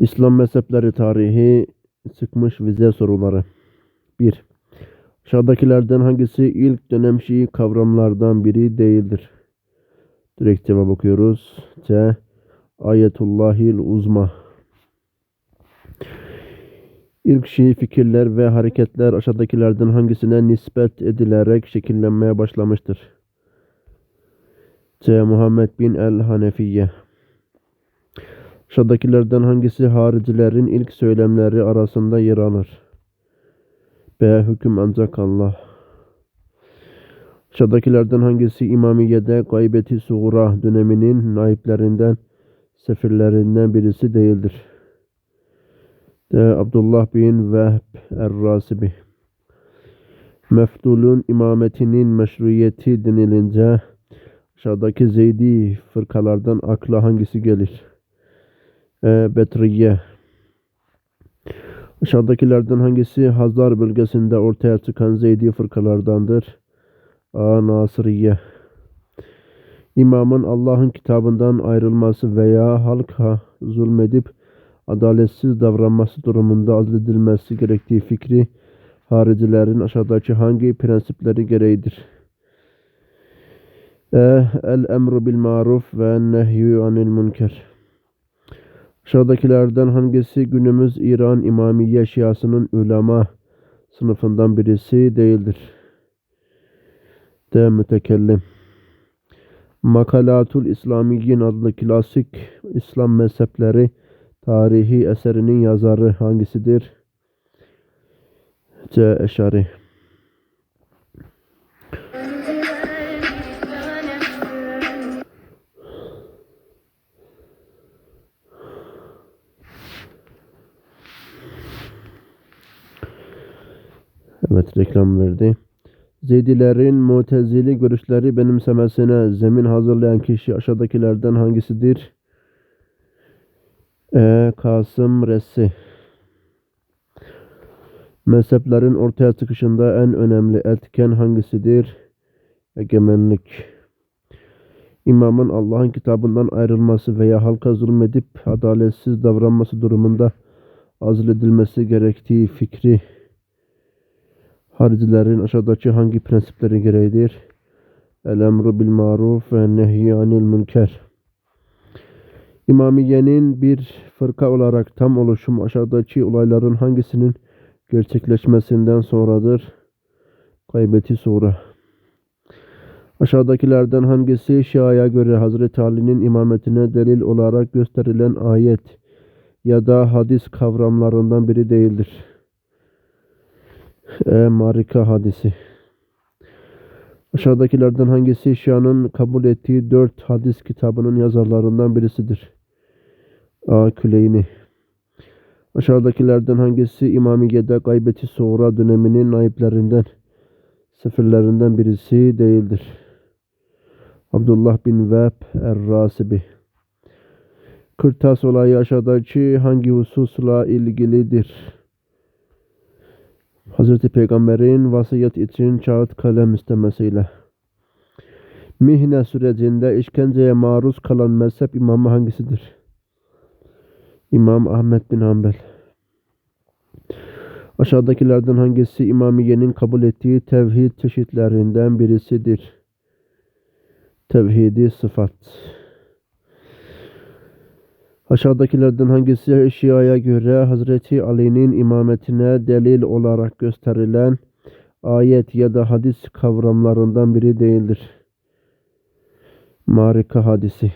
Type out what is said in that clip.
İslam mezhepleri tarihi sıkmış vize soruları. 1. Aşağıdakilerden hangisi ilk dönem Şii kavramlardan biri değildir? Direkt cevap okuyoruz. C. Ayetullahil uzma. İlk Şii fikirler ve hareketler aşağıdakilerden hangisine nispet edilerek şekillenmeye başlamıştır? C. Muhammed bin el-Hanefiye. Aşağıdakilerden hangisi haricilerin ilk söylemleri arasında yer alır? B. Hüküm ancak Allah. Aşağıdakilerden hangisi İmamiye'de gaybeti suğra döneminin naiplerinden, sefirlerinden birisi değildir? D. Abdullah bin Vehb er-Rasibi. Meftulun imametinin meşruiyeti denilince aşağıdaki Zeydi fırkalardan akla hangisi gelir? E. Betriye. Aşağıdakilerden hangisi Hazar bölgesinde ortaya çıkan Zeydi fırkalardandır? A. Nasiriye. İmamın Allah'ın kitabından ayrılması veya halka zulmedip adaletsiz davranması durumunda azledilmesi gerektiği fikri haricilerin aşağıdaki hangi prensipleri gereğidir? E. El emru bil maruf ve nehyü anil münker. Aşağıdakilerden hangisi günümüz İran İmamiye Şiasının ulema sınıfından birisi değildir? D. Mütekellim. Makalatul İslamiyin adlı klasik İslam mezhepleri tarihi eserinin yazarı hangisidir? C. Eşari. Evet reklam verdi. Zeydilerin mutezili görüşleri benimsemesine zemin hazırlayan kişi aşağıdakilerden hangisidir? E. Kasım Ressi Mezheplerin ortaya çıkışında en önemli etken hangisidir? Egemenlik. İmamın Allah'ın kitabından ayrılması veya halka zulmedip adaletsiz davranması durumunda azledilmesi gerektiği fikri haricilerin aşağıdaki hangi prensipleri gereğidir? El emru bil maruf ve nehyi münker. İmamiyenin bir fırka olarak tam oluşum aşağıdaki olayların hangisinin gerçekleşmesinden sonradır? Kaybeti sonra. Aşağıdakilerden hangisi Şia'ya göre Hazreti Ali'nin imametine delil olarak gösterilen ayet ya da hadis kavramlarından biri değildir? E. Marika hadisi. Aşağıdakilerden hangisi Şia'nın kabul ettiği dört hadis kitabının yazarlarından birisidir? A. Küleyni. Aşağıdakilerden hangisi İmamiye'de gaybeti sonra döneminin naiplerinden, sefirlerinden birisi değildir? Abdullah bin Vehb er-Rasibi. Kırtas olayı aşağıdaki hangi hususla ilgilidir? Hazreti Peygamber'in vasiyet için kağıt kalem istemesiyle. Mihne sürecinde işkenceye maruz kalan mezhep imamı hangisidir? İmam Ahmet bin Hanbel. Aşağıdakilerden hangisi İmamiye'nin kabul ettiği tevhid çeşitlerinden birisidir? Tevhidi sıfat. Aşağıdakilerden hangisi Şia'ya göre Hazreti Ali'nin imametine delil olarak gösterilen ayet ya da hadis kavramlarından biri değildir? Marika hadisi.